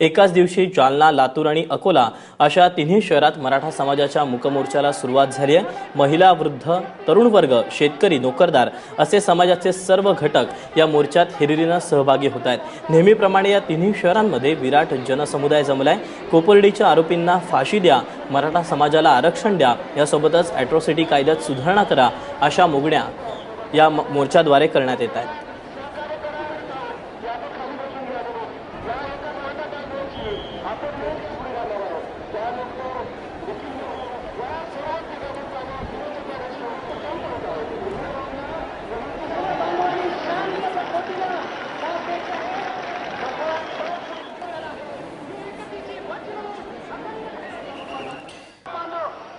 एकाच दिवशी जालना लातूर आणि अकोला अशा तिन्ही शहरात मराठा समाजाच्या मुकमोर्चाला सुरुवात झाली आहे. महिला वृद्ध तरुण वर्ग शेतकरी नोकरदार असे समाजाचे सर्व घटक या मोर्चात हिरिरीनं सहभागी होत आहेत. नेहमीप्रमाणे या तिन्ही शहरांमध्ये विराट जनसमुदाय जमलाय. कोपर्डीच्या आरोपींना फाशी द्या मराठा समाजाला आरक्षण द्या यासोबतच ॲट्रॉसिटी कायद्यात सुधारणा करा अशा मागण्या या मोर्चाद्वारे करण्यात येत आहेत.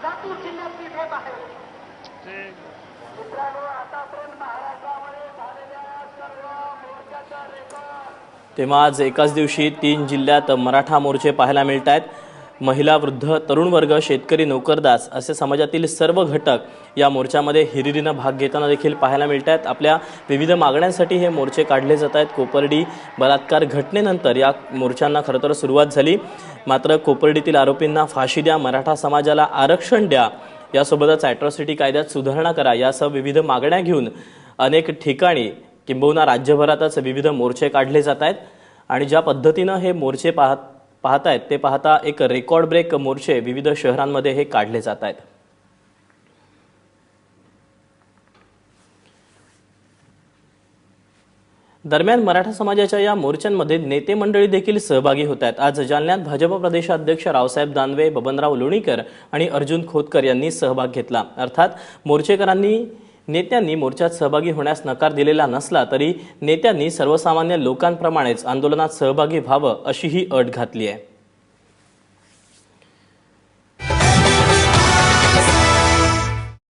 लातूर जिल्ह्यात मी घेत आहे मित्रांनो आतापर्यंत महाराष्ट्रामध्ये तेव्हा आज एकाच दिवशी तीन जिल्ह्यात मराठा मोर्चे पाहायला मिळत आहेत महिला वृद्ध तरुण वर्ग शेतकरी नोकरदास असे समाजातील सर्व घटक या मोर्चामध्ये हिरिरीनं भाग घेताना देखील पाहायला मिळत आहेत आपल्या विविध मागण्यांसाठी हे मोर्चे काढले जात आहेत कोपर्डी बलात्कार घटनेनंतर या मोर्चांना खरं तर सुरुवात झाली. मात्र कोपर्डीतील आरोपींना फाशी द्या मराठा समाजाला आरक्षण द्या यासोबतच ॲट्रॉसिटी कायद्यात सुधारणा करा यासह विविध मागण्या घेऊन अनेक ठिकाणी किंबहुना राज्यभरातच विविध मोर्चे काढले जात आहेत. आणि ज्या पद्धतीनं हे मोर्चे पाहत पाहतायत ते पाहता एक रेकॉर्ड ब्रेक मोर्चे विविध शहरांमध्ये हे काढले जात आहेत. दरम्यान मराठा समाजाच्या या मोर्चांमध्ये नेते मंडळी देखील सहभागी होत आहेत. आज जालन्यात भाजप प्रदेशाध्यक्ष रावसाहेब दानवे बबनराव लोणीकर आणि अर्जुन खोतकर यांनी सहभाग घेतला. अर्थात मोर्चेकरांनी नेत्यांनी मोर्चात सहभागी होण्यास नकार दिलेला नसला तरी नेत्यांनी सर्वसामान्य लोकांप्रमाणेच आंदोलनात सहभागी व्हावं अशी ही अट घातली आहे.